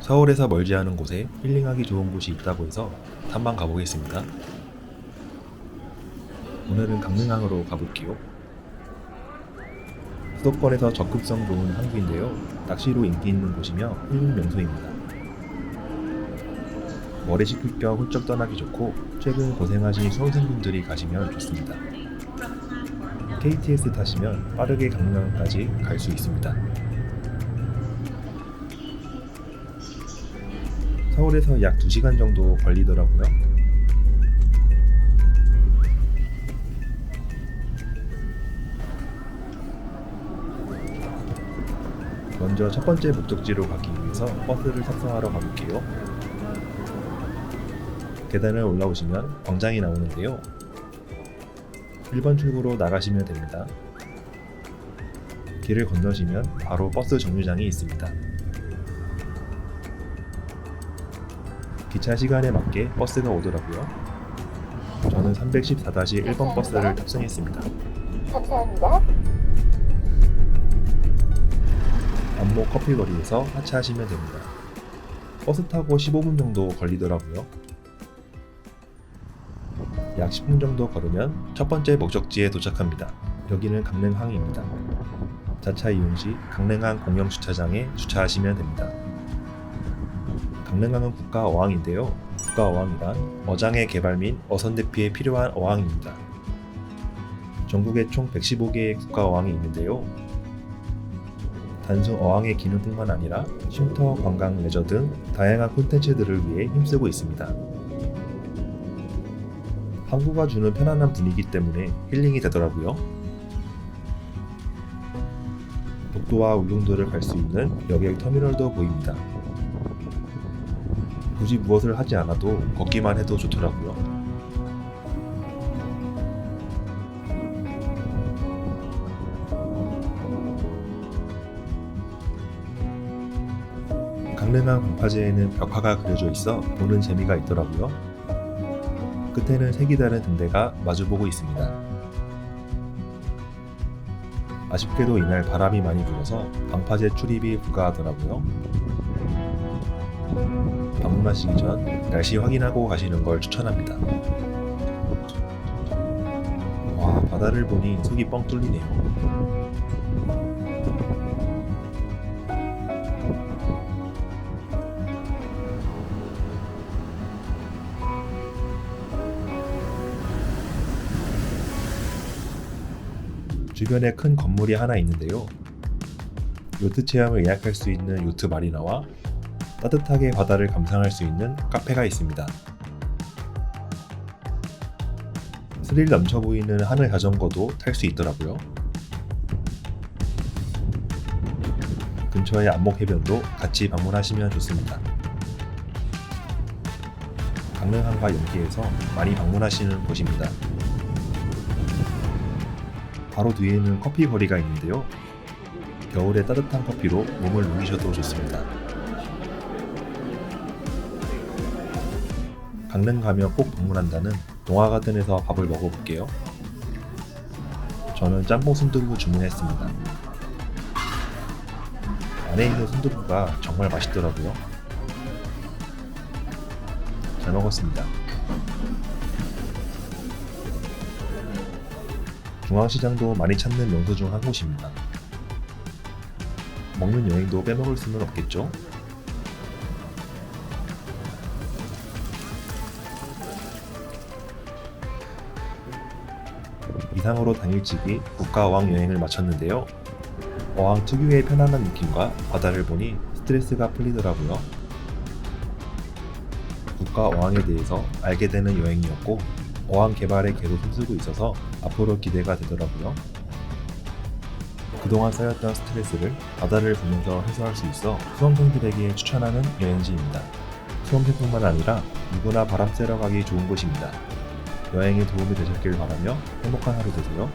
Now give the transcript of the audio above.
서울에서 멀지 않은 곳에 힐링하기 좋은 곳이 있다고 해서 탐방 가보겠습니다. 오늘은 강릉항으로 가볼게요. 수도권에서 접근성 좋은 항구인데요. 낚시로 인기 있는 곳이며 힐링 명소입니다. 머리 식힐 겸 훌쩍 떠나기 좋고 최근 고생하신 수험생분들이 가시면 좋습니다. KTX 타시면 빠르게 강릉항까지 갈 수 있습니다. 서울에서 약 2시간 정도 걸리더라고요. 먼저 첫 번째 목적지로 가기 위해서 버스를 탑승하러 가볼게요. 계단을 올라오시면 광장이 나오는데요. 1번 출구로 나가시면 됩니다. 길을 건너시면 바로 버스 정류장이 있습니다. 기차 시간에 맞게 버스가 오더라고요. 저는 314-1번 버스를 탑승했습니다. 감사합니다. 안목 커피거리에서 하차하시면 됩니다. 버스 타고 15분 정도 걸리더라고요. 약 10분 정도 걸으면 첫 번째 목적지에 도착합니다. 여기는 강릉항입니다. 자차 이용 시 강릉항 공영 주차장에 주차하시면 됩니다. 강릉항은 국가 어항인데요. 국가 어항이란 어장의 개발 및 어선 대피에 필요한 어항입니다. 전국에 총 115개의 국가 어항이 있는데요. 단순 어항의 기능뿐만 아니라 쉼터, 관광, 레저 등 다양한 콘텐츠들을 위해 힘쓰고 있습니다. 항구가 주는 편안한 분위기 때문에 힐링이 되더라고요. 독도와 울릉도를 갈 수 있는 여객 터미널도 보입니다. 굳이 무엇을 하지 않아도 걷기만 해도 좋더라고요. 강릉항 방파제에는 벽화가 그려져 있어 보는 재미가 있더라고요. 끝에는 색이 다른 등대가 마주보고 있습니다. 아쉽게도 이날 바람이 많이 불어서 방파제 출입이 불가하더라고요. 방문하시기 전 날씨 확인하고 가시는 걸 추천합니다. 와, 바다를 보니 속이 뻥 뚫리네요. 주변에 큰 건물이 하나 있는데요. 요트 체험을 예약할 수 있는 요트 마리나와 따뜻하게 바다를 감상할 수 있는 카페가 있습니다. 스릴 넘쳐 보이는 하늘 자전거도 탈 수 있더라고요. 근처의 안목 해변도 같이 방문하시면 좋습니다. 강릉항과 연계해서 많이 방문하시는 곳입니다. 바로 뒤에는 커피 거리가 있는데요. 겨울에 따뜻한 커피로 몸을 녹이셔도 좋습니다. 강릉 가면 꼭 방문한다는 동화가든에서 밥을 먹어볼게요. 저는 짬뽕 순두부 주문했습니다. 안에 있는 순두부가 정말 맛있더라고요. 잘 먹었습니다. 중앙시장도 많이 찾는 명소 중 한 곳입니다. 먹는 여행도 빼먹을 수는 없겠죠? 이상으로 당일치기 국가 어항 여행을 마쳤는데요. 어항 특유의 편안한 느낌과 바다를 보니 스트레스가 풀리더라고요. 국가 어항에 대해서 알게 되는 여행이었고 어항 개발에 계속 힘쓰고 있어서 앞으로 기대가 되더라고요. 그동안 쌓였던 스트레스를 바다를 보면서 해소할 수 있어 수험생들에게 추천하는 여행지입니다. 수험생뿐만 아니라 누구나 바람 쐬러 가기 좋은 곳입니다. 여행에 도움이 되셨길 바라며 행복한 하루 되세요.